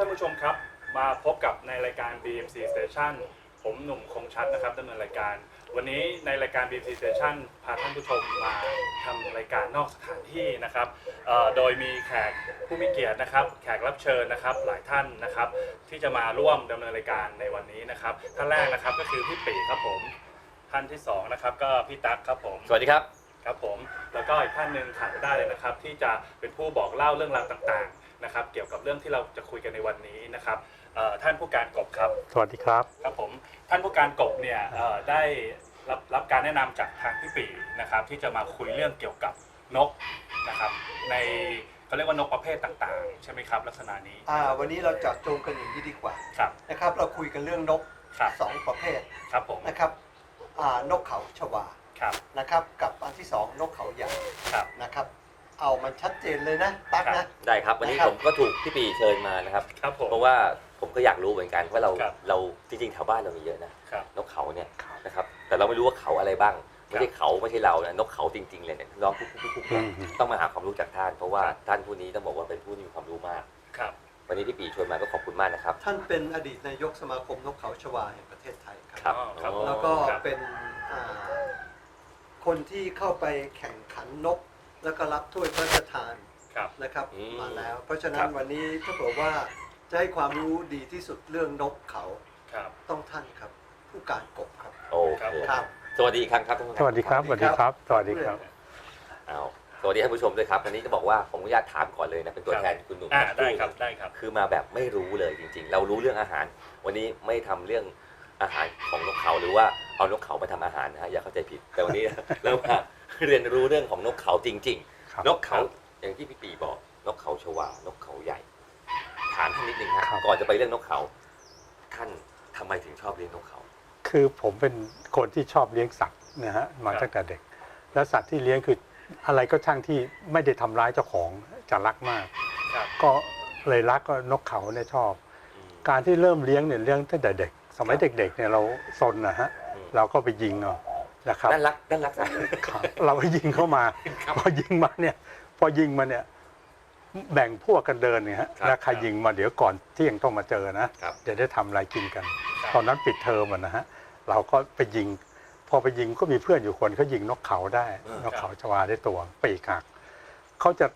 ท่านผู้ชมครับ มาพบกับในรายการ BMC Station ผมหนุ่มคงชัดนะครับดำเนินรายการ วันนี้ในรายการ BMC Station พาท่านผู้ชมมาทำรายการนอกสถานที่นะครับเอ่อโดยมีแขกผู้มีเกียรตินะครับ แขกรับเชิญนะครับหลายท่านนะครับ ที่จะมาร่วมดำเนินรายการในวันนี้นะครับท่านแรกนะครับก็คือพี่ปีครับผมท่านที่สองนะครับก็พี่ตั๊กครับผม สวัสดีครับ ครับผมแล้วก็อีกท่านหนึ่งขาดไม่ได้เลยนะครับ ที่จะเป็นผู้บอกเล่าเรื่องราวต่างๆ นะครับเกี่ยวกับเรื่องที่เราจะคุยกันในวันนี้นะครับเอ่อท่านผู้การกบครับ สวัสดีครับครับผมท่านผู้การกบเนี่ยเอ่อได้รับรับการแนะนำจากทางพี่ปีนะครับ ที่จะมาคุยเรื่องเกี่ยวกับนกนะครับ ในเขาเรียกว่านกประเภทต่างๆ ใช่ไหมครับลักษณะนี้อ่าวันนี้เราเจาะจงกันอย่างนี้ดีกว่าครับนะครับ เราคุยกันเรื่องนกครับสองประเภทครับผมนะครับอ่านกเขาชวาครับนะครับ กับอันที่สองนกเขาใหญ่ครับนะครับ เอามันชัดเจนเลยนะตั๊กครันะบได้ครับวันนี้นะครับ ผมก็ถูกพี่ปีเชิญมานะครับ ครับผม เพราะว่าผมก็อยากรู้เหมือนกันว่าเราครับ เราจริงๆแถวบ้านเรามีเยอะนะครับ นกเขาเนี่ยครับนะครับ แต่เราไม่รู้ว่าเขาอะไรบ้าง ไม่ใช่เขาไม่ใช่เรานะนกเขาจริงๆเลยเนี่ยร้องคุกคุกคุกเนี่ยอืมต้องมาหาความรู้จากท่าน เพราะว่าครับท่านผู้นี้ต้องบอกว่าเป็นผู้ที่มีความรู้มาก ครับ วันนี้พี่ปีชวนมาก็ขอบคุณมากนะครับ ท่านเป็นอดีตนายกสมาคมนกเขาชวาแห่งประเทศไทยคครัรับบอ๋อครับอ๋อแล้วก็ครับเป็นอ่าคนที่เข้าไปแข่งขันนก แล้วก็รับถ้วยพระราชทานครับ นะครับอืมมาแล้ว เพราะฉะนั้ครันบวันนี้ถ้าบอกว่าจะให้ความรู้ดีที่สุดเรื่องนกเขาครับ ต้องท่านครับ ผู้การกบครับโอเคครับ สวัสดีอีกครั้งครับท่านผู้ชสมวัสดีครับ สวัสดีครับ สวัสดีครับ เอาสวัสดีท่านผู้ชมด้วยครับวันนี้จะบอกว่าผมอนุญาตถามก่อนเลยนะเป็นตัวแทนคุณหนุ่มอ่าทั้งได้คู่ครับได้ครับ คือมาแบบไม่รู้เลยจริง ๆ เรารู้เรื่องอาหาร วันนี้ไม่ทำเรื่องอาหารของนกเขาหรือว่าเอานกเขามาทำอาหารนะฮะอย่าเข้าใจผิดแต่วันนี้ เรามา เรียนรู้เรื่องของนกเขาจริง ครับ ๆ นกเขาอย่างที่พี่ปีบอก นกเขาชวา นกเขาใหญ่ ถามท่านนิดนึงฮะครับ ก่อนจะไปเรื่องนกเขา ท่านทำไมถึงชอบเลี้ยงนกเขา คือผมเป็นคนที่ชอบเลี้ยงสัตว์นะฮะมาครับตั้งแต่เด็ก แล้วสัตว์ที่เลี้ยงคืออะไรก็ช่างที่ไม่ได้ทำร้ายเจ้าของจะรักมาก ครับ ก็เลยรักก็นกเขาเนี่ยชอบ อืม การที่เริ่มเลี้ยงเนี่ยเลี้ยงตั้งแต่เด็ก สมัยครับเด็กๆเนี่ยเราซนนะฮะ อืม เราก็ไปยิงเอา นะครับด้านรักด้านรักสัตว์ครับเราก็ยิงเข้ามาครับพอยิงมาเนี่ย พอยิงมาเนี่ย แบ่งพวกกันเดินเนี่ยฮะครับแล้วใครครับยิงมาเดี๋ยวก่อนเที่ยงต้องมาเจอนะครับ จะได้ทำอะไรกินกันครับตอนนั้นปิดเทอมอะนะฮะเราก็ไปยิง พอไปยิงก็มีเพื่อนอยู่คนเขายิงนกเขาได้อืมนกเขาชวาได้ตัวปีกหักเขาจะ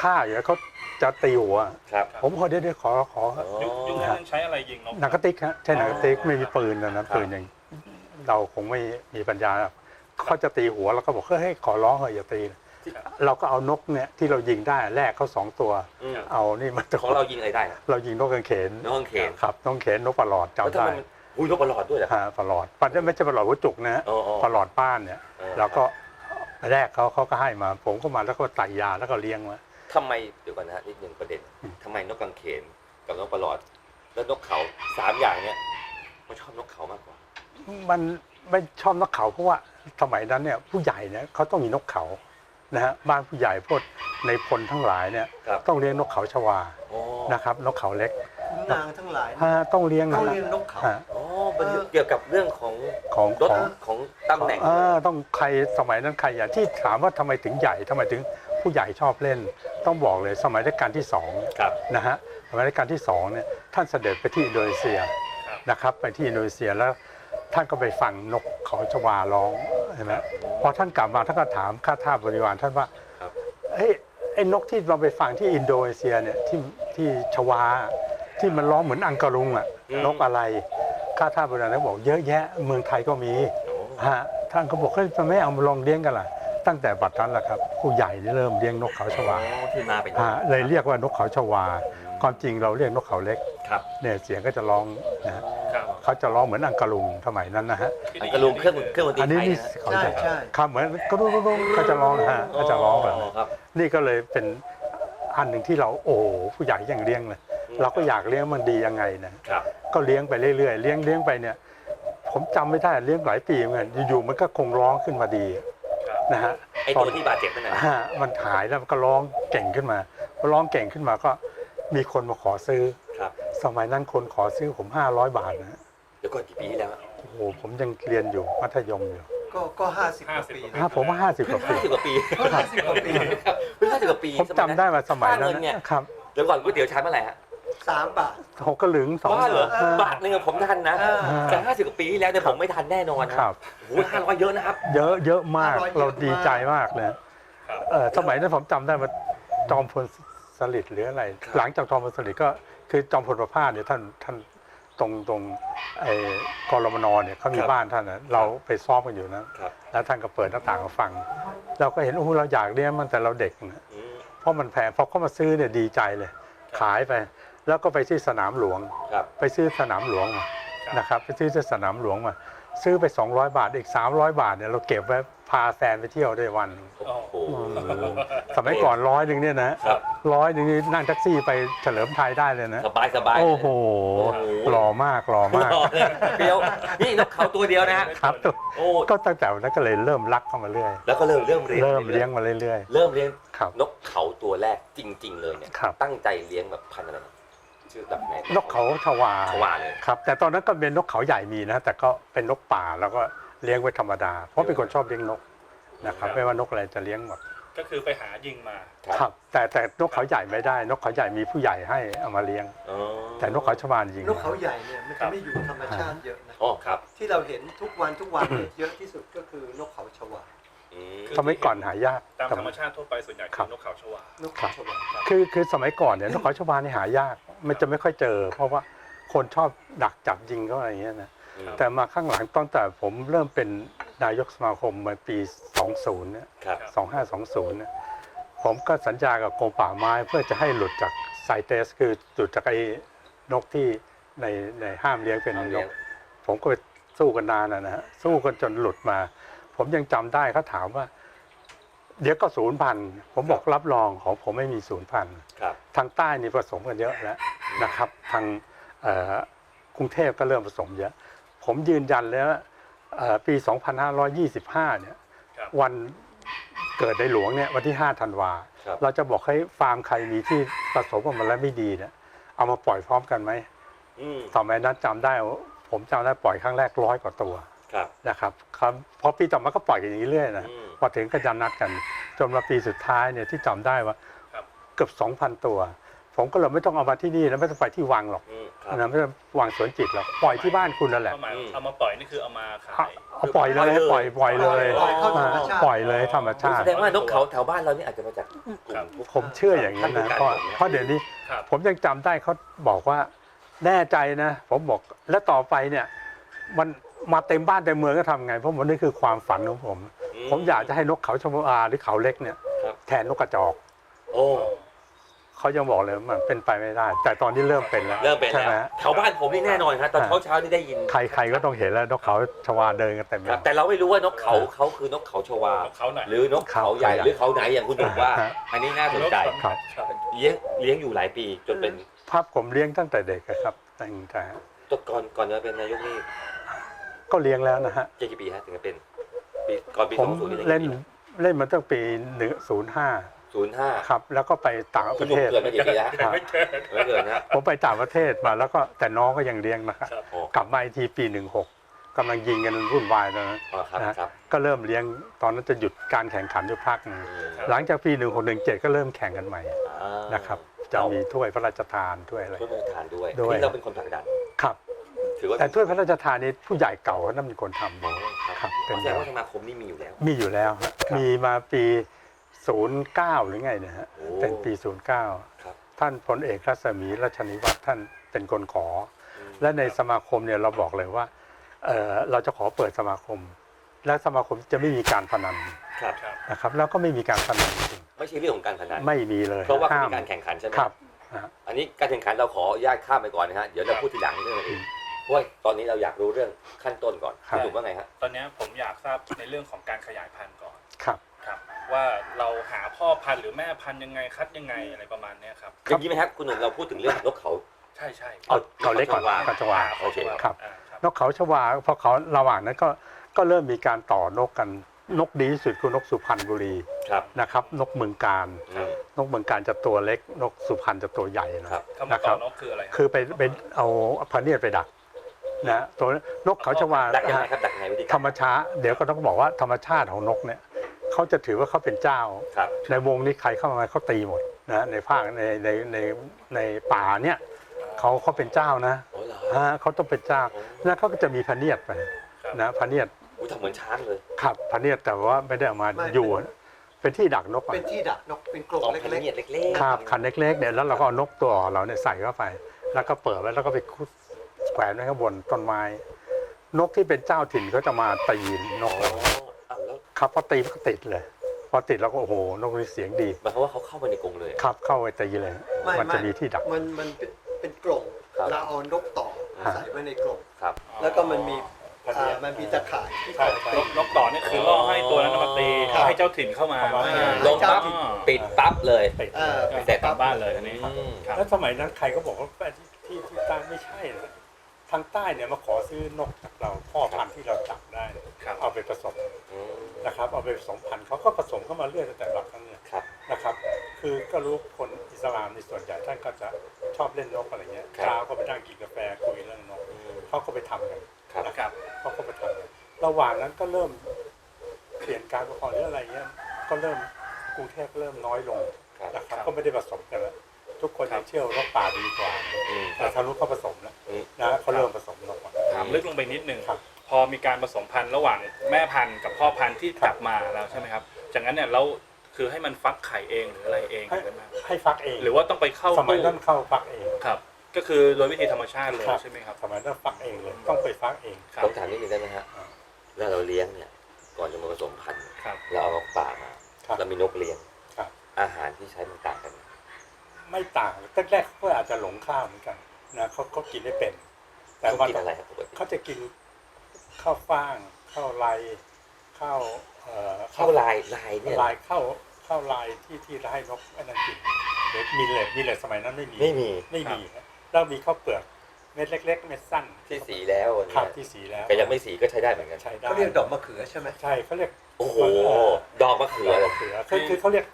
ฆ่าอยู่แล้วเขาจะตีหัว ครับผมขอเดี๋ยวเดี๋ยวขอขออ๋อยุคยุคนั้นยังใช้อะไรยิงนกหนังกระติกฮะใช่หนังกระติกอ๋อไม่มีปืนตอนนั้นครับปืนอย่าง เราคงไม่มีปัญญาเขาจะตีหัวแล้วก็บอกเฮ้ยขอร้องเถอะอย่าตีนะครับเราก็เอานกเนี่ยที่เรายิงได้แลกเขาสองตัวอืมเอานี่มาของเรายิงอะไรได้นะเรายิงนกกางเขนนกกางเขนครับนกกางเขนนกปลาหลอดแล้วจำทำได้ไมมันอุ้ยนกประหลอดด้วยเหรอฮะปลาหลอดปัจจุบันไม่ใช่ปลาหลอดหัวจุกนะฮะอ๋ออ๋อปลาหลอดบ้านเนี่ยออเราก็แรกเขาเขาก็ให้มา ผมก็มาแล้วก็ใส่ยาแล้วก็เลี้ยงไว้ทำไมเดี๋ยวก่อนนะฮะนิดนึงประเด็นอืมทำไมนกกังเขนกับนกประหลอด แล้วนกเขาสามอย่างเนี้ยมันชอบนกเขามากกว่า มันไม่ชอบนกเขาเพราะว่าสมัยนั้นเนี่ยผู้ใหญ่เนี่ยเขาต้องมีนกเขานะฮะบ้านผู้ใหญ่พวกในพลทั้งหลายเนี่ยครับต้องเลี้ยงนกเขาชวาอ๋อนะครับนกเขาเล็กนางทั้งหลายฮะต้องเลี้ยงต้นะองฮะ เรียนนกเขาฮะ อ๋อมันเกี่ยวกับเรื่องของของรถของ ของตำแหน่งเออต้องใครสมัยนั้นใครอย่างที่ถามว่าทำไมถึงใหญ่ทำไมถึงผู้ใหญ่ชอบเล่น ต้องบอกเลยสมัยรัชกาลที่สองครับ นะฮะสมัยรัชกาลที่สองเนี่ยท่านเสด็จไปที่อินโดนีเซียครับนะครับ ไปที่อินโดนีเซียแล้ว ท่านก็ไปฟังนกเขาชวาร้องใช่ไหมพอท่านกลับมาท่านก็ถามข้าทาสบริวารท่านว่าครับเฮ้ยไอ้นกที่เราไปฟังที่อินโดนีเซียเนี่ยที่ที่ชวาที่มันร้องเหมือนอังกะลุงอะนกอะไรข้าทาสบริวารท่านบอกเยอะแยะเมืองไทยก็มีโอ้ฮะท่านก็บอกเฮ้ยทำไมไม่เอามาลองเลี้ยงกันล่ะตั้งแต่บัดนั้นแหละครับ ผู้ใหญ่นี่เริ่มเลี้ยงนกเขาชวาอ๋อที่มาเป็นฮะเลยเรียกว่านกเขาชวา ความจริงเราเรียกนกเขาเล็กครับเนี่ยเสียงก็จะร้องนะฮะครับ เขาจะร้องเหมือนอังกะลุงสมัยนั้นนะฮะ อันกระลุงเครื่องเครื่องดนตรีอันนี้ไทยนี่นะฮะเขาใช่จะใช่ครับเหมือนกระดุกระดุกเขาจะร้องฮะเขาจะร้องแบบนั้น ครับ นี่ก็เลยเป็นอันหนึ่งที่เราโอ้โหผู้ใหญ่ยังเลี้ยงเลยเราก็อยากเลี้ยงมันดียังไงนะครับ ก็เลี้ยงไปเรื่อยๆเลี้ยงเลี้ยงไปเนี่ย ผมจำไม่ได้เลี้ยงหลายปีเหมือนกันอยู่ๆมันก็คงร้องขึ้นมาดีครับ นะฮะไอตัวที่บาดเจ็บนั่นนะ ฮะมันหายแล้วมันก็ร้องเก่งขึ้นมาพอร้องเก่งขึ้นมาก็มีคนมาขอซื้อ ครับ สมัยนั้นคนขอซื้อผม 500 บาทนะฮะเดี๋ยวก่อนกี่ปีที่แล้วโอ้โหผมยังเรียนอยู่มัธยมอยู่ก็ก็ห้าสิบกว่าปี50ฮะผมว่า 50กว่าปีห้าสิบกว่าปีก็ห้าสิบกว่าปีครับเพิ่งห้าสิบกว่าปีผมจำได้ว่าสมัยนั้นค่าเงินเนี่ยครับเดี๋ยวก่อนก๋วยเตี๋ยวชามเมื่อไหร่ฮะสามบาท หกกระหลึงสองบ้าเหรอเออบาทหนึงอะผมทันนะเออ แต่ห้าสิบกว่าปีที่แล้วเนี่ยผมไม่ทันแน่นอนนะครับ โอ้โหห้าร้อยเยอะนะครับ เยอะเยอะมาก500เยอะเราดีใจมากเลยครับเออสมัยนั้นผมจำได้ว่าจอมพลสฤษดิ์หรืออะไร ครับ หลังจากจอมพลสฤษดิ์ก็คือจอมพลประภาสเนี่ยท่านท่าน ตรงตรงไอ้กรมนเนี่ยเขามีบ้านท่านนะเราไปซ้อมกันอยู่นะครับแล้วท่านก็เปิดหน้าต่างมาฟัง เราก็เห็นโอ้โหเราอยากเลี้ยงมันแต่เราเด็กนะอืมเพราะมันแพงพอเขามาซื้อเนี่ยดีใจเลย ขายไป แล้วก็ไปที่สนามหลวงครับไปซื้อสนามหลวงมาครับนะครับ ไปซื้อที่สนามหลวงมา ซื้อไป 200 บาท อีก 300 บาทเนี่ยเราเก็บไว้พาแฟนไปเที่ยวได้วัน โอ้โห สมัยก่อนร้อยหนึ่งเนี่ยนะครับ ร้อยหนึ่งนี่นั่งแท็กซี่ไปเฉลิมไทยได้เลยนะ สบายสบายโอ้โหโอ้โหหล่อมากหล่อมากหล่อเลยเดียวนี่นกเขาตัวเดียวนะฮะครับ โอ้ก็ตั้งแต่วันนั้นก็เลยเริ่มรักเข้ามาเรื่อย แล้วก็เริ่มเริ่มเลี้ยงเริ่มเลี้ยงมาเรื่อยเริ่มเลี้ยงๆครับนกเขาตัวแรกจริง ๆ เลยเนี่ย ครับ ตั้งใจเลี้ยงแบบพันธุ์อะไรนะ ชื่อแบบไหนนกเขาชวาชวาเลยครับ แต่ตอนนั้นก็เป็นนกเขาใหญ่มีนะ แต่ก็เป็นนกป่าแล้วก็เลี้ยงไว้ธรรมดา เพราะเป็นคนชอบเลี้ยงนกนะครับ ไม่ว่านกอะไรจะเลี้ยงหมด ก็คือไปหายิงมา ครับ แต่แต่นกเขาใหญ่ไม่ได้ นกเขาใหญ่มีผู้ใหญ่ให้เอามาเลี้ยงอ๋อแต่นกเขาชวาจริงนกเขาใหญ่เนี่ยมันจะไม่อยู่ธรรมชาติเยอะนะอ๋อครับ ที่เราเห็นทุกวันทุกวันเนี่ยเยอะที่สุดก็คือนกเขาชวาอืมสมัยก่อนหายากตามธรรมชาติทั่วไปส่วนใหญ่ครัคืบอนกเขาชวานกเขาชวาคือคือสมัยก่อนเนี่ยนกเขาชวานี่หายาก มันจะไม่ค่อยเจอ เพราะว่าคนชอบดักจับยิงเขาอะไรอย่างเงี้ยนะอืมแต่มาข้างหลังตั้งแต่ผมเริ่มเป็นนายกสมาคมมาปี 20เนี่ยครับ2520เนี่ยผมก็สัญญากับกรมป่าไม้เพื่อจะให้หลุดจากไซเตสคือหลุดจากไอ้นกที่ในในห้ามเลี้ยงเป็นห้ามนเลี้ยกงผมก็ไปสู้กันนานนะนะฮะสู้กันจนหลุดมา ผมยังจำได้เขาถามว่า เดี๋ยวก็ศูนย์พันธุ์ผมบอกรับรองของผมไม่มีศูนย์พันธุ์ครับ ทางใต้นี่ผสมกันเยอะแล้วนะครับ ทางเอ่อกรุงเทพก็เริ่มผสมเยอะ ผมยืนยันเลยว่าเอ่อปี 2525 เนี่ยครับวันเกิดในหลวงเนี่ยวันที่ 5 ธันวาครับเราจะบอกให้ฟาร์มใครมีที่ผสมออกมาแล้วไม่ดีเนี่ยเอามาปล่อยพร้อมกันไหมอืมต่อไปนั้นจำได้ว่าผมจำได้ปล่อยครั้งแรกร้อยกว่าตัวครับนะครับครับพอปีต่อมาก็ปล่อยกันอย่างนี้เรื่อยนะอืมพอถึงก็จะนัดกัน จนมาปีสุดท้ายเนี่ยที่จำได้ว่าครับ เกือบ 2,000 ตัว ผมก็เลยไม่ต้องเอามาที่นี่แล้วไม่ต้องไปที่วังหรอกอืมครับนะไม่ต้องวางสวนจิตหรอกปล่อยที่บ้านคุณนั่นแหละ เข้ามาอืมเอามาปล่อยนี่คือเอามาขาเอาย เอาปล่อยเลยปล่อยปล่อยเลยปล่อยเข้าธรรมชาติ ปล่อยเลยธรรมชาแสติ ดงว่านกเขาแถวบ้านเรานี่อาจจะมาจากกลุ่มครับพวก ผมเชื่ออย่างนั้นนะเพราะเพราะเดี๋ยวนี้ครับ ผมยังจำได้เขาบอกว่าแน่ใจนะ ผมบอกแล้วต่อไปเนี่ยมันมาเต็มบ้านเต็มเมืองก็ทำไง เพราะมันนี่คือความฝันของผม ผมอยากจะให้นกเขาชมอาหรือเขาเล็กเนี่ยครับ แทนนกกระจอก โอ้ เขายังบอกเลยมันเป็นไปไม่ได้ แต่ตอนนี้เริ่มเป็นแล้วเริ่มเป็นใช่แล้วไหม แถวบ้านผมนี่แน่นอนครับตอนอ่าเช้าเช้าๆนี่ได้ยินใครใครก็ต้องเห็นแล้วนกเขาชวาเดินกันเต็มเลครับย แต่เราไม่รู้ว่านกเขาเขาคือนกเขาชวานกเขาไหนหรือนกเขาใหญ่เขาใหญ่หรือเขาไหนอย่างคุณบอกว่า ฮะ อันนี้น่าสนใจครับครับ เลี้ยงเลี้ยงอยู่หลายปีจนเป็นภาพผมเลี้ยงตั้งแต่เด็กอะครับตั้งแต่ตัวก่อนก่อนจะเป็นนายกนี่ก็เลี้ยงแล้วนะฮะเจ็ดกี่ปีฮะถึงจะเป็นปีก่อนปีผสมองศูนย์นี่เล่นเล่นมาตั้งปีหนึ่งศูนย์ห้า ศูนย์ห้าครับ แล้วก็ไปต่างปคุณระหนุ่มเทศเกิดมากี่ปีแล้วครับไม่เกินไม่เกิดนะ ผมไปต่างประเทศมาแล้วก็แต่น้องก็ยังเลี้ยงนะครับครับ โอ้ กลับมาอีกทีปีหนึ่งหกกำลังยิงกันวุ่นวายตอนนั้นอ๋อครับครับก็เริ่มเลี้ยงตอนนั้นจะหยุดการแข่งขันอยู่พักหนึงอืมหลังจากปีหนึ่งหกหนึ่งเจ็ดก็เริ่มแข่งกันใหม่อ่านะครับ จะมีถ้วยพระราชทานถ้วยอะไร ช่วยประทานด้วยด้วย นี่เราเป็นคนผลักดัน ครับ ถือว่าแต่ถ้วยพระราชทานนี้ผู้ใหญ่เก่าเขานั่นเป็นคนทำ อ๋อครับเป็น แสดงว่าสมาคมนี่มีอยู่แล้ว มีอยู่แล้วฮะมีมาปี 09 หรือไงนะฮะโอ้เป็นปีครับ09 ท่านพลเอกรัศมีรัชนิวัฒน์ท่านเป็นคนขออืมและในสมาคมเนี่ยเราบอกเลยว่าเอ่อเราจะขอเปิดสมาคม และสมาคมจะไม่มีการพนันครับครับนะครับ แล้วก็ไม่มีการพนันจริงไม่ใช่เรื่องของการพนันไม่มีเลย เพราะว่าเขาห้ามมีการแข่งขันใช่ไหมครับนะฮะอันนี้การแข่งขันเราขออนุญาตข้ามไปก่อนนะฮะ เดี๋ยวเราพูดทีหลังเรื่องอะไรอีกเพราะว่าตอนนี้เราอยากรู้เรื่องขั้นต้นก่อนครับคุณหนุ่มว่าไงฮะ ตอนเนี้ยผมอยากทราบในเรื่องของการขยายพันธุ์ก่อน ครับครับ ว่าเราหาพ่อพันธุ์หรือแม่พันธุ์ยังไงคัดยังไงอะไรประมาณเนี้ยครับ อย่างนี้ไหมครับคุณหนุ่มเราพูดถึงเรื่องนกเขา ใช่ใช่เอาเขาเล็กก่อนเขาเขาชจะวาวาโอเคครับอ่าครับ นกเขาชวาพอเขาระหว่างนั้นก็ก็เริ่มมีการต่อนกกันนกดีที่สุดคือนกสุพรรณบุรีครับนะครับ นกเมืองการอืมนกเมืองการจะตัวเล็ก นกสุพรรณจะตัวใหญ่นะครับ คำว่าต่อนกคืออะไรครับคือไปไปเอาพะเนียดไปดักนะตัวนกเขาชวาดักยังไงครับดักยังไงวิธีธการรรมชาติเดี๋ยวก็ต้องบอกว่าธรรมชาติของนกเนี่ย เขาจะถือว่าเขาเป็นเจ้า ครับ ในวงนี้ใครเข้ามาเขาตีหมดนะในภาคในในในในป่าเนี่ยเขาเขาเป็นเจ้านะโอ้เหรอฮะเขาต้องเป็นเจ้าแล้วเขาก็จะมีพระเนียดไปครับนะพระเนียดอุ้ยทำเหมือนช้างเลยขับพระเนียดแต่ว่าไม่ได้เอามาไม่ อยู่เป็นที่ดักนกอะเป็นที่ดักนกเป็นกรงสองเพันล็กเนียดเล็กๆครับคันเล็กๆเนี่ยแล้วเราก็เอานกตัวอ่อนเราเนี่ยใส่เข้าไป แล้วก็เปิดไว้แล้วก็ไปคุดแขวนไว้ข้างบนต้นไม้ นกที่เป็นเจ้าถิ่นเขาจะมาตีนอ๋อกเราอ้าวแล้ว ครับพอตีก็ติดเลย พอติดแล้วก็โอ้โหนกนี่เสียงดี หมายความว่าเขาเข้ามาในกรงเลยครับเข้าไปตีเลยไม่มันจะมีที่ดัก มันมันเป็นเป็นกรงครับ เราเอานกต่อฮะ ใส่ไว้ในกรงครับ แล้วก็มันมีพระเนียดอ่ามันมีตะข่ายที่ใช่คอยนตีกนกต่อเนี่ยคือล่อให้ตัวนั้นมาตีครับให้เจ้าถิ่นเข้ามาเข้ามาอ่าลงปั๊บอ่าปิดปั๊บเลย ติดอ่าเสร็จกลับบ้านเลยอันนี้ อืม ครับ แล้วสมัยนั้นใครก็บอกว่าที่ที่ที่ใต้ไม่ใช่นะ ทางใต้เนี่ยมาขอซื้อนกจากเราพ่อพันธุ์ที่เราจับได้เนี่ยครับ เอาไปผสมอืมนะครับ เอาไปผสมพันธุ์เขาก็ผสมเข้ามาเรื่อยตั้งแต่หลักครั้งเนี่ยครับ นะครับ คือก็รู้คนอิสลามในส่วนใหญ่ท่านก็จะชอบเล่นนกอะไรเงี้ยครับ เช้าก็ไปนั่งกินกาแฟคุยเรื่องนกอืมเขาก็ไปทำกัน ครับ นะครับเขาก็ไปทำกันระหว่างนั้นก็เริ่มเปลี่ยนการปกครองหรืออะไรเงี้ย ก็เริ่มกรุงเทพเริ่มน้อยลงครับ นะครับ ก็ไม่ได้ผสมกันแล้ว ทุกคนยังเชื่อว่านกป่าดีกว่าอืม แต่ทารุเขาผสมแล้วอืม นะเขาเริ่มผสมนกมา ถามลึกลงไปนิดนึงครับ พอมีการผสมพันธุ์ระหว่างแม่พันธุ์กับพ่อพันธุ์ที่ครับจับมาแล้วใช่ไหมครับจากนั้นเนี่ยเราคือให้มันฟักไข่เองหรืออะไรเองให้ได้ไหมให้ฟักเองหรือว่าต้องไปเข้าสมัยตู้นั้นเข้าฟักเองครับ ก็คือโดยวิธีธรรมชาติเลยครับใช่ไหมครับสมัยนั้นฟักเองเลยต้องไปฟักเอง ครัผบมถามนิดนึงได้ไหมฮะอ่าแล้วเราเลี้ยงเนี่ย ก่อนจะมาผสมพันธุ์ครับ เราเอานกป่ามาครับ เรามีนกเลี้ยง ครับ อาหารที่ใช้มันต่างกันไหม ไม่ต่างแรกๆเขาก็อาจจะหลงข้าวเหมือนกันนะเขาเขากินได้เป็น แต่เขาว่ากินอะไรครับปกติเขาจะกินข้าวฟ่างข้าวไรข้าวเอ่อเข้าลายลายเนี่ยลายข้าวข้าวลายที่ที่ให้นกอันนั้นกินเดี๋ยวมีเลดมีเลดสมัยนั้นไม่มีไม่มีไม่มีครับแล้วมีข้าวเปลือกเม็ดเล็ก ๆ เม็ดสั้นที่สีแล้วอันครับเนี้ยที่สีแล้วแต่ยังไม่สีก็ใช้ได้เหมือนกันใช้ได้เขาเรียกดอกมะเขือใช่ไหมใช่เขาเรียกโอ้โหเอ่อดอกมะเขือดอกมะเขือคือคือเขาเรียก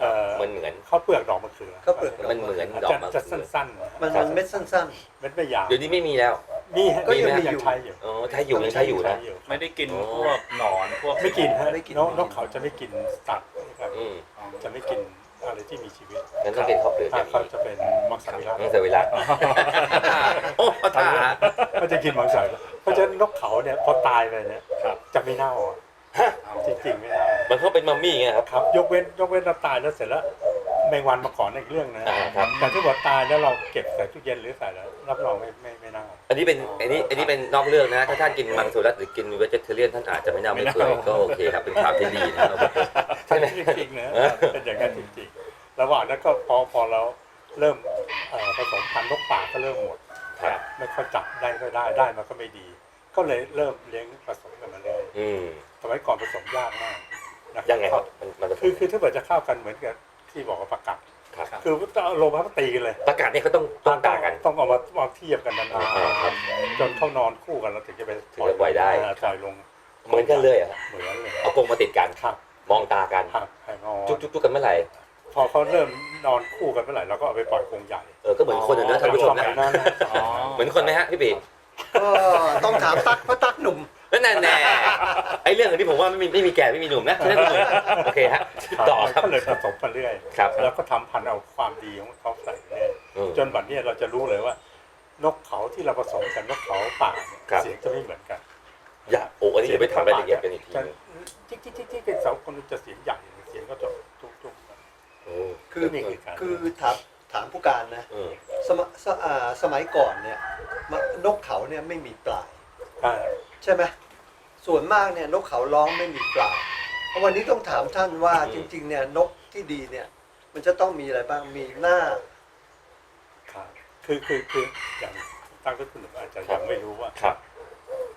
เอ่อมันเหมือน ข้าวเปลือกดอกมะเขือข้าวเปลือก มันเหมือนจะดอกมะจะเขือสั้นๆนะมันมันเม็ดสั้น เม็ดไม่ยาวเดี๋ยวนี้ไม่มีแล้ว มีฮะก็ยังมีมีอยู่ใช้อยู่อ๋อใช้อยู่ยังใช้อยู่นะ ไม่ได้กินอ๋อพวกหนอนพวกไม่กินฮะไม่กิน นกนกเขาจะไม่กินสัตว์นะครับอืมจะไม่กินอะไรที่มีชีวิตงั้นต้องเป็นข้าวเปลือกอถ้าย่างเขานี้จะเป็นมังสวิรัติมังสวิรัตโอ้ตาเขาจะกินมังสวิรัติเพราะฉะนั้นนกเขาเนี่ยพอตายไปเนี่ยครับจะไม่เน่าอะ ฮะจริงๆไม่เน่ามันเขาเป็นมัมมี่ไงครับ ครับ ยกเว้นยกเว้นเราตายแล้วเสร็จแล้วแมงวันมาขอนอีกเรื่องนะอ่าครับ แต่ถ้าบอกตายแล้วเราเก็บใส่ตู้เย็นหรือใส่แล้วรับรองไม่ไม่ไม่เน่า อันนี้เป็นอันนี้อันนี้เป็นนอกเรื่องนะ ถ้าท่านกินมังสวิรัตหรือกินเวจิเทเรียนท่านอาจจะไม่น่าไม่เคยก็โอเคครับ เป็นข่าวที่ดีนะครับใช่ไหม จริงๆนะเป็นอย่างนั้นจริงๆ ระหว่างนั้นก็พอพอเราเริ่มเอ่อผสมพันธุ์นกป่าก็เริ่มหมดครับไม่ค่อยจับได้ก็ได้ได้มันก็ไม่ดี ก็เลยเริ่มเลี้ยงผสมกันมาเลยอืมส มัยก่อนผสมยากมากนะยังไงครับมันมันจะคือคือถ้าเกิดจะเข้ากันเหมือนกับที่บอกว่าประกาศครับคือต้องเอาลงมาตีกันเลยประกาศเนี่ยเขาต้องต้องต่างกัน ต้องเอามามาเทียบกันนานอ่าครับๆจนเข้านอนคู่กันแล้วถึงจะไปถึงจะปล่อยได้าปล่อยลงเหมือนกันเลยเหรอะเหมือนเลยเอากรงมาติดกันครับมองตากันครับให้นอนจุ๊กจุ๊กจุ๊กกันเมื่อไหร่พอเขาเริ่มนอนคู่กันเมื่อไหร่เราก็เอาไปปล่อยกรงใหญ่เออก็เหมือนคนอะนะท่านผู้ชมสนะมัยนั้นนะอ๋อเหมือนคนไหมฮะพี่ปีๆก็ต้องถามตั๊กเพราะตั๊กหนุ่ม นั่นแน่แน่ไอ้เรื่องอันนี้ผมว่าไม่มีไม่มีแก่ไม่มีหนุ่มนะใช่ไหมคุณหนุ่มโอเคฮะต่อครับ ก็เลยผสมกันเรื่อยครับแล้วก็ทำพันธุ์เอาความดีของเขาใส่เรื่อยอืมจนบัดเนี้ยเราจะรู้เลยว่า นกเขาที่เราผสมกันนกเขาป่าเนี่ยครับ เสียงจะไม่เหมือนกันอย่าโอ้อันนี้เดี๋ยวไปถามรายละเอียดกันอีกทีจะหนึงจิ๊กจิ๊กจิ๊กจิ๊กเป็นเสาคนจะเสียงใหญ่เสียงก็จะทุกทุก โอ้คือนี่คือการ คือถามถามผู้การนะ เออ สมสอ่าสมัยก่อนเนี่ยมะนกเขาเนี่ยไม่มีปลายอ่าใช่ไหม ส่วนมากเนี่ยนกเขาร้องไม่มีปลายวันนี้ต้องถามท่านว่าจริง ๆ เนี่ยนกที่ดีเนี่ย มันจะต้องมีอะไรบ้างมีหน้า ครับคือคือคืออย่างตั้งแต่คุณหนุ่มอาจจะยังไม่รู้ว่าครับ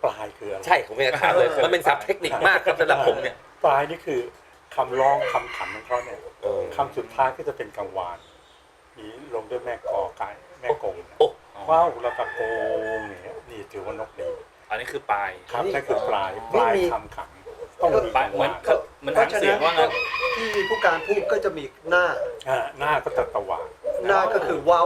ปลายคืออะไรใช่ผมไม่ได้ถามเลยมันเป็นศัพท์เทคนิคมากครับสำหรับผมเนี่ย ปลายนี่คือคำร้องคำขันของเขาเนี่ยเออ คำสุดท้ายก็จะเป็นกังวานมีลงด้วยแม่กอไก่แม่กงโอ้ว้าวแล้วก็โกงเนี่ยนี่ถือว่านกดี อันนี้คือปลายครับนี่นั่นคือปลายนี่ปลายมี คำขันต้องมีปลายกังเหมือนวานเหมือนหางเสียงว่างั้นที่ผู้การพูดก็จะมีหน้า อ่าหน้าก็จะตะหวาน หน้าก็คือเว้า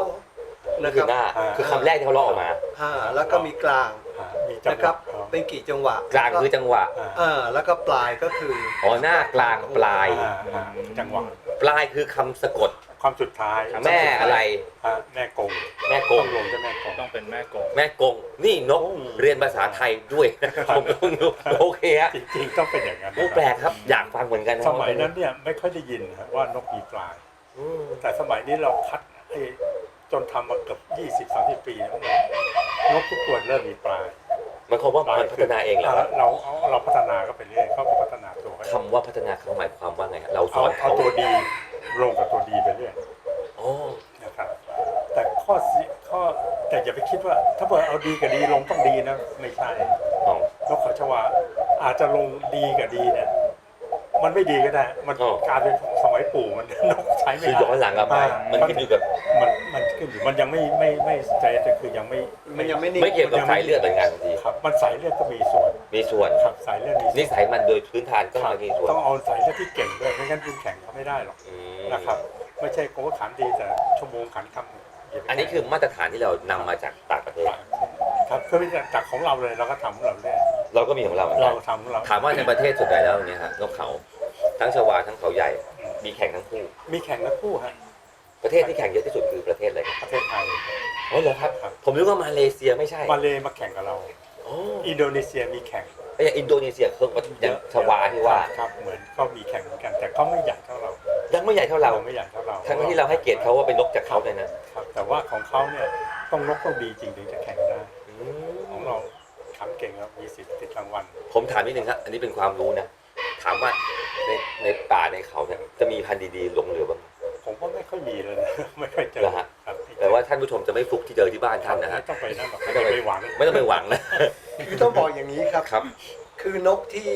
นั่นะนคคือรับหน้า อ่า คือคำแรกที่เขาร้องออกมา อ่าแล้วก็มีกลางอ่ามีจังนะหครัวะบเขาเป็นกี่จังหวะกลางคือจังหวะ อ่าอ่าแล้วก็ปลายก็คืออ๋อหน้ากลางปลาย อ่าอ่าจังหวะ ปลายคือคำสะกด ความสุดท้ายแม่อะไรฮะแม่กงแม่กต้องงลงจะแม่กงต้องเป็นแม่กงแม่กงนี่นกโอ้เรียนภาษาไทยด้วยผมเพิ่งรู้โอเคฮะจริงๆต้องเป็นอย่างนั้นโอ้นะแปลกครับอยากฟังเหมือนกันนะสมัยนั้นเนี่ยไม่ค่อยได้ยินฮะว่านกมีปลายอืมแต่สมัยนี้เราคัดให้จนทำมาเกือบ20 30 ปีแล้วเนี่ยนกทุกตัวเริ่มมีปลายมันคงว่ามันพัฒนาเองเหรอครับเราเอาเราพัฒนาก็ไปเรื่อยเขาก็พัฒนาตัวเขาคำว่าพัฒนาเขาหมายความว่าไงฮะเราสเอาอนเอาเขาตัวดี ลงกับตัวดีไปเรื่อยโอ้นะครับ แต่ข้อเสียข้อแต่อย่าไปคิดว่า ถ้าเกิดเอาดีกับดีลงต้องดีนะ ไม่ใช่อ๋อ นกเขาชวาอาจจะลงดีกับดีเนี่ยมันไม่ดีก็ได้ มันกลารเป็นสมัยปู่มัน นกใช้ไม่คือได้ ย้อนหลังกลับไปมันขึ้นอยู่กับมันมันขึ้นอยู่มันยังไม่ไม่ไม่ใจแต่คือยังไม่มันยังไม่นิ่งไม่เกี่ยวกับสายเลือดเหมือนกันบางทีครับ มันสายเลือดก็มีส่วนมีส่วนครับสายเลือดมีส่วนนิสัยมันโดยพื้นฐานก็ครับมีส่วนต้องเอาสายเลือดที่เก่งด้วยไม่งั้นคุณแข่งเขาไม่ได้หรอกอืม นะครับ ไม่ใช่โก้ขันดีแต่ชั่วโมงขันทำย่าไปอันนี้คือมาตรฐานที่เรานำมาจากต่างประเทศ ครับคือจากของเราเลยเราก็ทำของเราเลยเราก็มีของเราเหมือนเรากันทำของเราถามว่าในประเทศส่วนใหญ่แล้วเนี่ยฮะนกเขาทั้งชวาทั้งเขาใหญ่ มีแข่งทั้งคู่ มีแข่งทั้งคู่ฮะประเทศที่แข่งเยอะที่สุดคือประเทศอะไรครับประเทศไทย อ๋อเหรอครับ ครับ ผมนึกว่ามาเลเซียไม่ใช่มาเลยมาแข่งกับเราโอ้อินโดนีเซียมีแข่งไอ้อย่างอินโดนีเซียเขาก็ยังชวาที่ว่า ครับเหมือนเขามีแข่งเหมือนกัน แต่เขาไม่ใหญ่เท่าเรายังไม่ใหญ่เท่าเราไม่ใหญ่เท่าเราทั้งที่เราให้เกียรติเขาว่าเป็นนกจากเขาเลยนะครับ แต่ว่าของเขาเนี่ยต้องนกต้องดีจริงถึงจะแข่งได้อืของมเราขันเก่งครับมีสิทธิ์ติดรางวัลผมถามนิดนึงครับอันนี้เป็นความรู้นะถามว่าในในป่าในเขาเนี่ยจะมีพันธุ์ดีๆหลงเหลือบ้างไหมผมว่าไม่ค่อยมีเลยนะไม่ค่อยเจอเหรอฮะครับแต่ว่าท่านผู้ชมจะไม่ฟุกที่เจอที่บ้านท่านนะฮะไม่ต้องไปนั่นหรอกไม่ไม่ต้ต้อองงไปไปหวังไม่ต้องไปหวังนะ คือต้องบอกอย่างนี้ครับ ครับ คือนกที่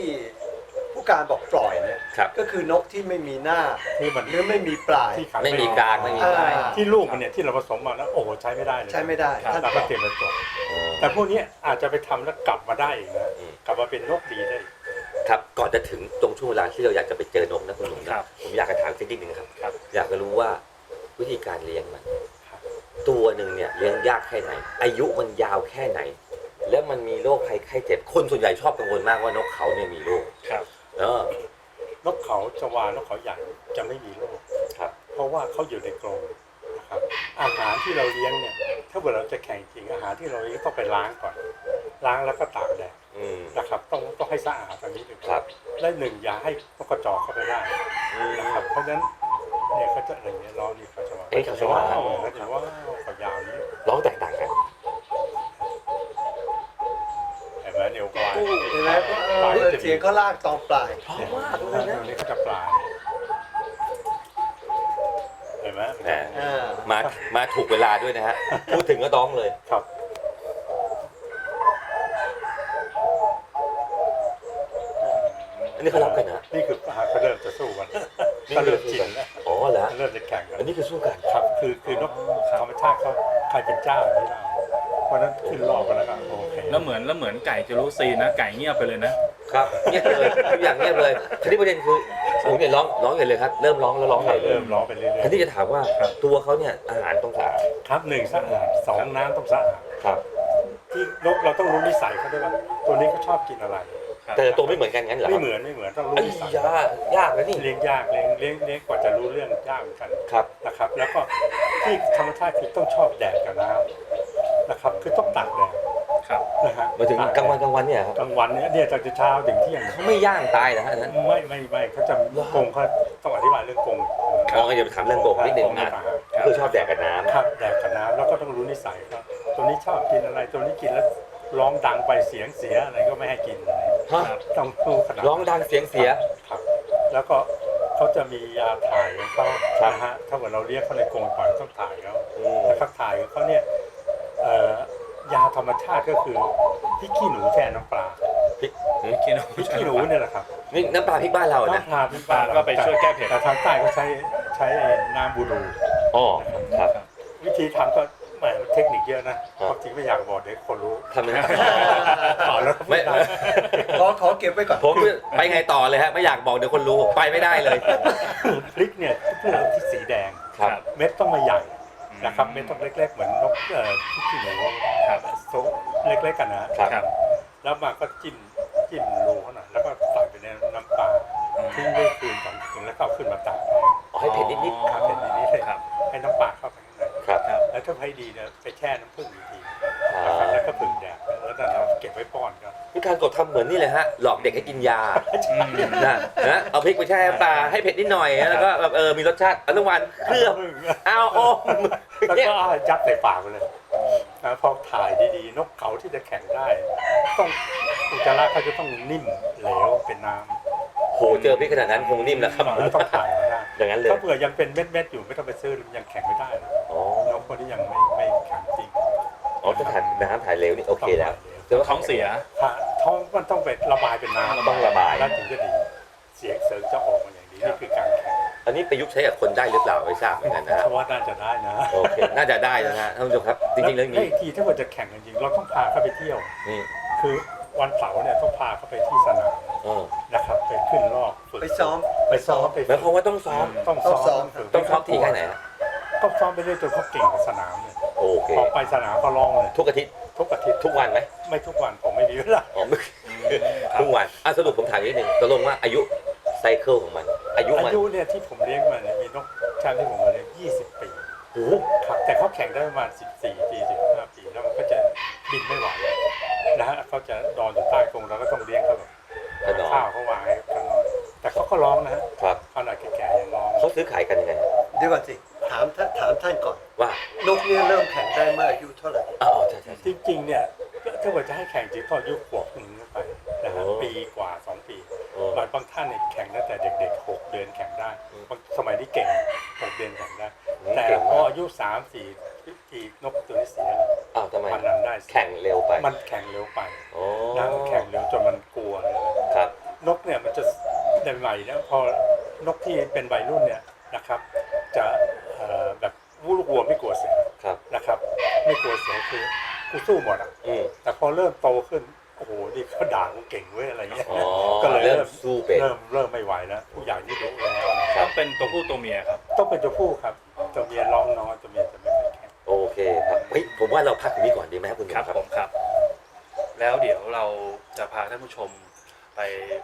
ผู้การบอกปล่อยเนี่ยครับ ก็คือนกที่ไม่มีหน้านี่มันหรือไม่มีปลาย ที่ขันไม่มีกลางไม่มีอ่าปลาย ที่ลูกมันเนี่ยที่เราผสมมาแล้วโอ้โหใช้ไม่ได้เลยใช้ไม่ได้ครับท่าน เราก็เตรียมไปจบเออแต่พวกนี้อาจจะไปทำแล้วกลับมาได้อีกนะอืม กลับมาเป็นนกดีได้ ครับก่อนจะถึงตรงช่วงเวลาที่เราอยากจะไปเจอนกนะคุณหนุ่มครันะบผมอยากจะถามสักนิดนึงครับ ครับ อยากจะรู้ว่าวิธีการเลี้ยงมัน ครับ ตัวหนึ่งเนี่ยเลี้ยงยากแค่ไหน อายุมันยาวแค่ไหน แล้วมันมีโรคภัยไข้เจ็บคนส่วนใหญ่ชอบกังวลมากว่านกเขาเนี่ยมีโรคครับ เออนกเขาจะวานกเขาใหญ่จะไม่มีโรคครับ เพราะว่าเขาอยู่ในกรงนะครับอาหารที่เราเลี้ยงเนี่ย ถ้าเกิดเราจะแข่งจริงอาหารที่เราเลี้ยงต้องไปล้างก่อน ล้างแล้วก็ตากแดดอืมนะครับ ต้องต้องให้สะอาดตอนนี้หนึ่งครับ และหนึ่งอย่าให้นกกระจอกเข้าไปได้อืมนะครับเพราะฉะนั้นเนี่ยเขาจะอะไรเงี้ยล้อนี่เขาจะว่าเอ้ยเขาจะว่าเขาจะว่าเขายาวนี้ ร้องแตกต่างกัน เห็นไหม เดี๋ยวกวายเห็นไหมเอปลายอจะมีเสียงเขาลากตอนปลายเพราะว่าเลยนะตรงนี้เขาจะปลายเห็นไหมแหมอ่ามามาถูกเวลาด้วยนะฮะ พูดถึงก็ร้องเลย ครับ อันนี้เขารับกันนะนี่คืออาหารเขาเริ่มจะสู้กันนี่เขาคือเริ่มชินแล้วอ๋อเหรอเริ่มจะแข่งกันอันนี้คือสู้กันครับ คือคือนกธรรมชาติเขาใครเป็นเจ้าอย่างที่เรา เพราะฉะนั้นขึ้นรอบกันแล้วก็โอเคแล้วเหมือนแล้วเหมือนไก่จะรู้ซีนนะไก่เงียบไปเลยนะ ครับเงียบเลยทุกอย่างเงียบเลยทีนี้ประเด็นคือผมเนี่ยร้องร้องใหญ่เลยครับเริ่มร้องแล้วร้องใหญ่เลยเริ่มร้องไปเรื่อยทีนี้จะถามว่าตัวเขาเนี่ยอาหารต้องสะอาดๆครับหนึ่งสะอาดสองน้ำต้องสะอาดครับ ที่นกเราต้องรู้นิสัยเขาด้วยว่าตัวนี้เขาชอบกินอะไร แต่ละตัวไม่เหมือนกันงั้นเหรอคไม่รับเหมือนไม่เหมือนต้องรู้ไอ้นิสัยยายากนะนี่เลี้ยงยากเลี้ยงเลี้ยงเลี้ยงกว่าจะรู้เรื่องยากเหมือนกันครับนะครับ แล้วก็ที่ธรรมชาติคือต้องชอบแดดกับน้ำ นะครับ คือต้องตากแดดครับนะฮะมาถึงกลางวันกลางวันเนี่ยครับกลางวันเนี่ยเนี่ยจากเช้าถึงเที่ยงเขาไม่ย่างตายนะฮะอันนั้นไม่ไม่ไม่เขาจะกงเขาต้องอธิบายเรื่องกงอ๋อเดี๋ยวถามเรื่องโกงนิดนึงกนะต่างคือชอบแดกกับน้ำครับแดดกับน้ำแล้วก็ต้องรู้นิสัยครับตัวนี้ชอบกินอะไรตัวนี้กินแล้วร้องดังไปเสียงเสียอะไรก็ไม่ให้กินอะไรฮะต้องรู้ขนาดร้องดังเสียงเสียครับ แล้วก็เขาจะมียาถ่ายของเขาครับนะฮะถ้าเกิดเราเรียกเขาในกรงปล่อยต้องถ่ายเขาอืมแล้วก็ถ่ายของเขาเนี่ยเอ่อ ยาธรรมชาติก็คือพริกขี้หนูแช่น้ำปลาพริกกินเอาพริกขี้หนูเนี่ยแหละครับนี่น้ำปลาพริกบ้านเราอะนะน้ำปลาพริกปลาก็ไปช่วยแก้เผ็ดแต่ทางใต้เขาใช้ใช้น้ำบูดูอ๋อครับ วิธีทำก็แหมเทคนิคเยอะนะความจริงไม่อยากบอกเดี๋ยวคนรู้ทำไมฮะต่อแล้วไม่ไม่ได้ขอขอเก็บไว้ก่อนผมไปไงต่อเลยฮะไม่อยากบอกเดี๋ยวคนรู้ไปไม่ได้เลยพริกเนี่ยพวกเราที่สีแดงครับเม็ดต้องมาใหญ่ นะครับเม็ดต้องเล็ก ๆ เหมือนนกเอ่อพริกขี้หนูครับโซะเล็กๆกันนะครับ ครับ แล้วมาก็จิ้มจิ้มรูเขาหน่อยแล้วก็ใส่ไปในน้ำปลาทิ้งไว้คืนสองคืนแล้วก็เอาขึ้นมาตากออ๋อให้เผ็ดนิดครับเผ็ดนิดๆเลยครับ ให้น้ำปลาเข้าไปข้างในๆครับครับ แล้วถ้าให้ดีเนี่ยไปแช่น้ำผึ้งอีกทีอ่นะครับาแล้วก็ผึ่งแดดแล้วนั่นเราเก็บไว้ป้อนครับ พี่การกดทำเหมือนนี่เลยฮะ หลอกเด็กให้กินยาอืมนะนะเอาพริกไปแช่น้ำปลาให้เผ็ดนิดหน่อยแล้วก็แบบเออมีรสชาติอนุวันเคลือบเอาโอ้แล้วเนี่ยก็เอายัดใส่ปากไปเลยนะพอถ่ายดีๆ นกเขาที่จะแข่งได้ ต้องอุจจาระเขาจะต้องนิ่มเหลวเป็นน้โหเจอพริกขนาดนั้นคงนิ่มแล้วครับำแล้วต้องถ่ายมาได้อย่างนั้นเลยถ้าเผื่อยังเป็นเม็ดๆอยู่ไม่ต้องไปซื้อมันยังแข่งไม่ได้เลยอ๋อนกคนที่ยังไม่ไม่แข็งจริงอ๋อถ้าถ่ายน้ำถ่ายเร็วนี่โอเคแล้ว ต้อง ท้องเสียถ่ายท้องมันต้องไประบายเป็นน้ำต้องระบาย แล้วถึงจะดี เสียงเสริงจะออกมาอย่างนี้นี่คือการแข่งอันนี้ประยุกต์ใช้กับคนได้หรือเปล่าไม่ทราบเหมือนกันนะฮะเพราะว่าน่าจะได้นะโอเค น่าจะได้นะฮะท่านผู้ชมครับ จริงๆแล้วอย่างแล้นี้อีกทีถ้าเกิดจะแข่งจริงๆเราต้องพาเขาไปเที่ยว นี่คือวันเสาร์เนี่ยต้องพาเขาไปที่สนามเออนะครับ ไปขึ้นรอบฝึกไปซ้อม ไปซ้อมไปหมายความว่าต้องซ้อม ต้องต้องซ้ซ้ออม มฝึกต้องซ้อมที่แค่ไหนฮะต้องซ้อมไปเรื่อยจนเขาเก่งกับสนามเลยโอเค พอไปสนามก็ร้องเลยทุกอาทิตย์ทุกอาทิตย์ทุกวันไหม ไม่ทุกวันผมไม่มีเวลาอ๋อไม่ทุกวันอะสรุปผมถามนิดนึงตกลงว่าอายุไซเคิลของมัน อายุมันอายุเนี่ยที่ผมเลี้ยงมาเนี่ยมีนกชาติที่ผมมาเลี้ยง20 ปีโอ้โหครับแต่เขาแข่งได้ประมาณ 14 ปี 15 ปีแล้วมันก็จะบินไม่ไหวนะฮะเขาจะนอนอยู่ใต้กรงเราก็ต้องเลี้ยงเขาแบบขนอข้าวเขาวางให้เขานอนแต่เขาก็ร้องนะฮะครับขนาดแก่ๆยังร้องเขาซื้อขายกันยังไงเดี๋ยวก่อนสิถามท่านถามท่านก่อนว่านกเนี่ยเริ่มแข่งได้เมื่ออายุเท่าไหร่อ๋อใช่ใช่จริงๆเนี่ย ถ้าเกิดจะให้แข่งจริงก็อายุขวบหนึ่งขึ้นไปนะฮะโอ้ปีกว่า2ปีโอ้บางบางท่านเนี่ยแข่งตั้งแต่เด็กๆ6เดือนแข่งได้อืมบางสมัยนี้เก่ง6เดือนแข่งได้แต่เก่งพอมากอายุ3 4ปีนกตัวนี้เสียอ้าวทำไมมันนั้นได้แข่งเร็วไปมันแข่งเร็วไปโอ้นะมันแข่งเร็วจนมันกลัวเลยครับ นกเนี่ยมันจะใหม่ๆเนี่ยพอนกที่เป็นวัยรุ่นเนี่ยนะครับ จะเอ่อแบบวูลูกวัวไม่กลัวเสียครับ นะครับ ไม่กลัวเสียคือกูสู้หมดอะอืมแต่พอ เริ่มโตขึ้น โอ้โหนี่เขาด่ากูเก่งเว้ยอะไรเงี้ย อ๋อก็เลยเริ่เริ่มมสู้เป็นเริ่มเริ่มไม่ไหวแล้วผู้ใหญ่ที่รู้แล้วนะครัต้บองเป็นตัวผู้ตัวเมียครับ ต้องเป็นตัวผู้ครับตัวเมียร้องน้อยตัวเมียจะไม่ค่อยแข็งโอเคครับเฮ้ยผมว่าเราพักตรงนี้ก่อนดีไหมครับคุณหนุ่ครับมครับ ผมครับ แล้วเดี๋ยวเราจะพาท่านผู้ชมไป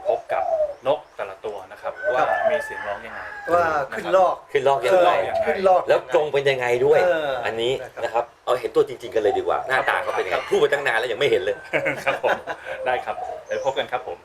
พบกับนกแต่ละตัวนะครับ ว่ามีเสียงร้องยังไง ว่าขึ้นลอกขึ้นลอกยังเออไงยังไง ขึ้นลอกแล้วกรงเป็นยังไงด้วย เอออัอันนี้นะครับนะครับ เอาเห็นตัวจริง ๆ กันเลยดีกว่า หน้าตาเขาเป็นยังไงพูดมาตั้งนานแล้วยังไม่เห็นเลย ครับผม ได้ครับเดี๋ยวพบกันครับผม